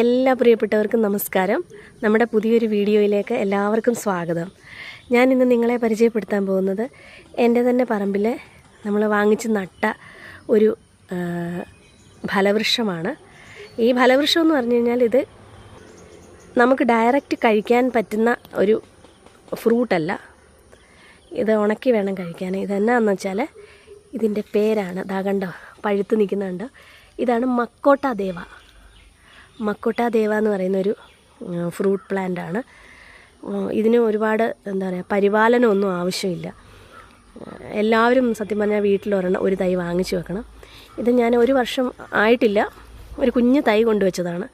എല്ലാ പ്രിയപ്പെട്ടവർക്കും നമസ്കാരം. നമ്മുടെ പുതിയൊരു വീഡിയോയിലേക്ക് എല്ലാവർക്കും സ്വാഗതം. ഞാൻ ഇന്ന് നിങ്ങളെ പരിചയപ്പെടുത്താൻ പോകുന്നത് എന്റെ തന്നെ പറമ്പിൽ നമ്മൾ വാങ്ങിച്ച് നട്ട ഒരു ഫലവൃക്ഷമാണ്. ഈ ഫലവൃക്ഷം എന്ന് പറഞ്ഞു കഴിഞ്ഞാൽ ഇത് നമുക്ക് ഡയറക്റ്റ് കഴിക്കാൻ പറ്റുന്ന ഒരു ഫ്രൂട്ടല്ല ഇത് ഉണക്കി വേണം കഴിക്കാൻ. ഇതെന്നാന്ന് വെച്ചാൽ ഇതിന്റെ പേരാണ്. ദാ കണ്ടോ? പഴുത്ത് നിൽക്കുന്നുണ്ട്. ഇതാണ് മക്കോട്ട ദേവ. മക്കോട്ട ദേവ എന്ന് പറയുന്നൊരു ഫ്രൂട്ട് പ്ലാന്റ് ആണ്. ഇതിന് ഒരുപാട് എന്താ പറയുക പരിപാലനമൊന്നും ആവശ്യമില്ല. എല്ലാവരും സത്യം പറഞ്ഞാൽ വീട്ടിൽ ഒരെണ്ണം ഒരു തൈ വാങ്ങിച്ചു വെക്കണം. ഇത് ഞാൻ ഒരു വർഷം ആയിട്ടില്ല. ഒരു കുഞ്ഞ് തൈ കൊണ്ടുവച്ചതാണ്.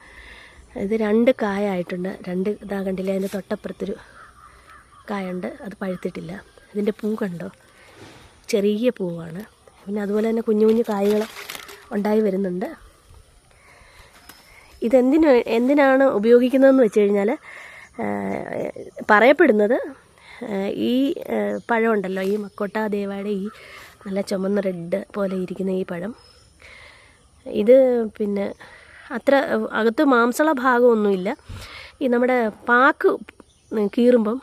ഇത് രണ്ട് കായായിട്ടുണ്ട് രണ്ട് ഇതാ കണ്ടില്ല അതിന്റെ തൊട്ടപ്പുറത്തൊരു കായുണ്ട്. അത് പഴുത്തിട്ടില്ല. ഇതിന്റെ പൂ കണ്ടോ? ചെറിയ പൂവാണ്. പിന്നെ അതുപോലെ തന്നെ കുഞ്ഞു കുഞ്ഞു കായകൾ ഉണ്ടായി വരുന്നുണ്ട്. ഇതെന്തിനു എന്തിനാണ് ഉപയോഗിക്കുന്നതെന്ന് വെച്ച് കഴിഞ്ഞാൽ പറയപ്പെടുന്നത് ഈ പഴമുണ്ടല്ലോ ഈ മക്കോട്ട ദേവയുടെ ഈ നല്ല ചുമന്ന റെഡ് പോലെ ഇരിക്കുന്ന ഈ പഴം. ഇത് പിന്നെ അത്ര അകത്ത് മാംസള ഭാഗമൊന്നുമില്ല. ഈ നമ്മുടെ പാക്ക് കീറുമ്പം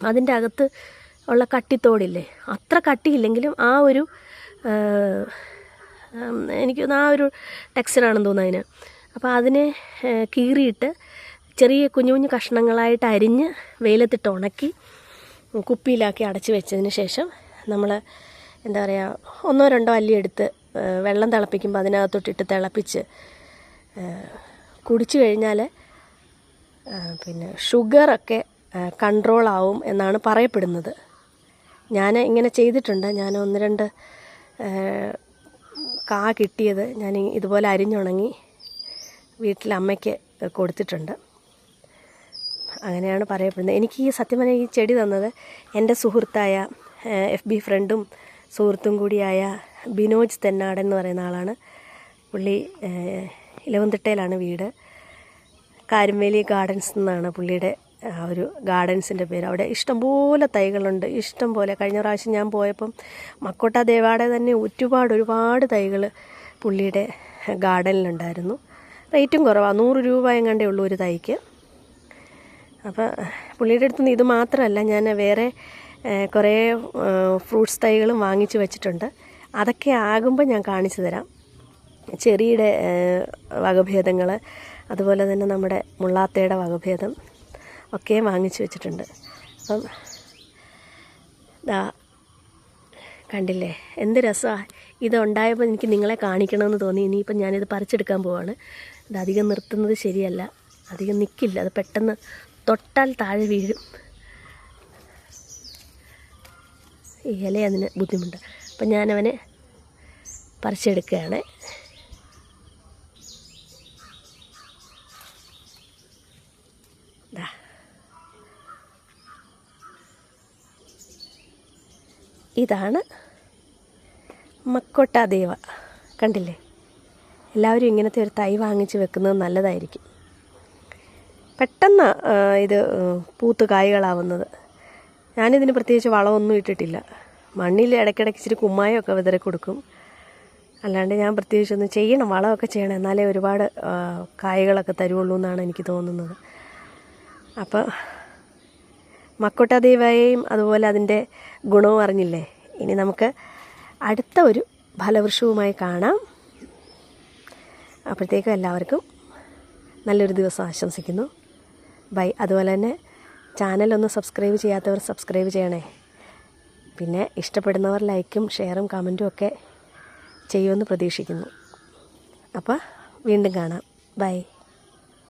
അതിന്റെ അകത്ത് ഉള്ള കട്ടിത്തോടില്ലേ അത്ര കട്ടിയില്ലെങ്കിലും ആ ഒരു എനിക്കൊന്ന് എനിക്ക് ആ ഒരു ടെക്സ്ചറാണെന്ന് തോന്നുന്നു അതിന്. അപ്പോൾ അതിനെ കീറിയിട്ട് ചെറിയ കുഞ്ഞു കുഞ്ഞു കഷ്ണങ്ങളായിട്ട് അരിഞ്ഞ് വെയിലത്തിട്ട് ഉണക്കി കുപ്പിയിലാക്കി അടച്ചു വെച്ചതിന് ശേഷം നമ്മൾ എന്താ പറയുക ഒന്നോ രണ്ടോ അല്ലി എടുത്ത് വെള്ളം തിളപ്പിക്കുമ്പോൾ അതിനകത്തോട്ടിട്ട് തിളപ്പിച്ച് കുടിച്ചു കഴിഞ്ഞാൽ പിന്നെ ഷുഗറൊക്കെ കൺട്രോൾ ആവും എന്നാണ് പറയപ്പെടുന്നത്. ഞാൻ ഇങ്ങനെ ചെയ്തിട്ടുണ്ട്. ഞാൻ ഒന്ന് രണ്ട് കാ കിട്ടിയത് ഞാൻ ഇതുപോലെ അരിഞ്ഞുണങ്ങി വീട്ടിൽ അമ്മയ്ക്ക് കൊടുത്തിട്ടുണ്ട്. അങ്ങനെയാണ് പറയപ്പെടുന്നത്. എനിക്ക് ഈ സത്യം പറഞ്ഞാൽ ഈ ചെടി തന്നത് എന്റെ സുഹൃത്തായ എഫ് ബി ഫ്രണ്ടും സുഹൃത്തും കൂടിയായ ബിനോജ് തെന്നാടൻ എന്ന് പറയുന്ന ആളാണ്. പുള്ളി ഇലവന്തിട്ടയിലാണ് വീട്. കാരുമേലി ഗാർഡൻസ് എന്നാണ് പുള്ളിയുടെ ആ ഒരു ഗാർഡൻസിന്റെ പേര്. അവിടെ ഇഷ്ടംപോലെ തൈകളുണ്ട്. ഇഷ്ടം പോലെ കഴിഞ്ഞ പ്രാവശ്യം ഞാൻ പോയപ്പം മക്കോട്ട ദേവാടെ തന്നെ ഒരുപാട് ഒരുപാട് തൈകൾ പുള്ളിയുടെ ഗാർഡനിലുണ്ടായിരുന്നു. റേറ്റും കുറവാണ് നൂറ് രൂപ എങ്ങാണ്ടേ ഉള്ളൂ ഒരു തൈക്ക്. അപ്പോൾ പുള്ളിയുടെ അടുത്ത് നിന്ന് ഇത് മാത്രമല്ല ഞാൻ വേറെ കുറേ ഫ്രൂട്ട്സ് തൈകളും വാങ്ങിച്ചു വെച്ചിട്ടുണ്ട്. അതൊക്കെ ആകുമ്പോൾ ഞാൻ കാണിച്ചു തരാം. ചെറിയുടെ വകഭേദങ്ങൾ അതുപോലെ തന്നെ നമ്മുടെ മുള്ളാത്തയുടെ വകഭേദം ഒക്കെ വാങ്ങിച്ചു വെച്ചിട്ടുണ്ട്. അപ്പം ദാ കണ്ടില്ലേ? എന്ത് രസമാണ് ഇത് ഉണ്ടായപ്പോൾ എനിക്ക് നിങ്ങളെ കാണിക്കണമെന്ന് തോന്നി. ഇനിയിപ്പം ഞാനിത് പറിച്ചെടുക്കാൻ പോവാണ്. ഇത് അധികം നിർത്തുന്നത് ശരിയല്ല. അധികം നിൽക്കില്ല അത് പെട്ടെന്ന് തൊട്ടാൽ താഴെ വീഴും. ഇല അതിന് ബുദ്ധിമുട്ട്. അപ്പം ഞാനവനെ പറിച്ചെടുക്കുകയാണ്. ഇതാണ് മക്കോട്ട ദേവ. കണ്ടില്ലേ? എല്ലാവരും ഇങ്ങനത്തെ ഒരു തൈ വാങ്ങിച്ച് വെക്കുന്നത് നല്ലതായിരിക്കും. പെട്ടെന്ന് ഇത് പൂത്ത് കായ്കളാവുന്നത്. ഞാനിതിന് പ്രത്യേകിച്ച് വളമൊന്നും ഇട്ടിട്ടില്ല. മണ്ണിൽ ഇടയ്ക്കിടയ്ക്ക് ഇച്ചിരി കുമ്മായമൊക്കെ വിതറി കൊടുക്കും. അല്ലാണ്ട് ഞാൻ പ്രത്യേകിച്ചൊന്നും ചെയ്യണം വളമൊക്കെ ചെയ്യണം. എന്നാലേ ഒരുപാട് കായ്കളൊക്കെ തരുള്ളൂ എന്നാണ് എനിക്ക് തോന്നുന്നത്. അപ്പോൾ മക്കോട്ട ദേവയെയും അതുപോലെ അതിന്റെ ഗുണവും അറിഞ്ഞില്ലേ? ഇനി നമുക്ക് അടുത്ത ഒരു ഫലവൃക്ഷവുമായി കാണാം. അപ്പോഴത്തേക്കും എല്ലാവർക്കും നല്ലൊരു ദിവസം ആശംസിക്കുന്നു. ബൈ. അതുപോലെ തന്നെ ചാനലൊന്ന് സബ്സ്ക്രൈബ് ചെയ്യാത്തവർ സബ്സ്ക്രൈബ് ചെയ്യണേ. പിന്നെ ഇഷ്ടപ്പെടുന്നവർ ലൈക്കും ഷെയറും കമന്റും ഒക്കെ ചെയ്യുമെന്ന് പ്രതീക്ഷിക്കുന്നു. അപ്പോൾ വീണ്ടും കാണാം. ബൈ.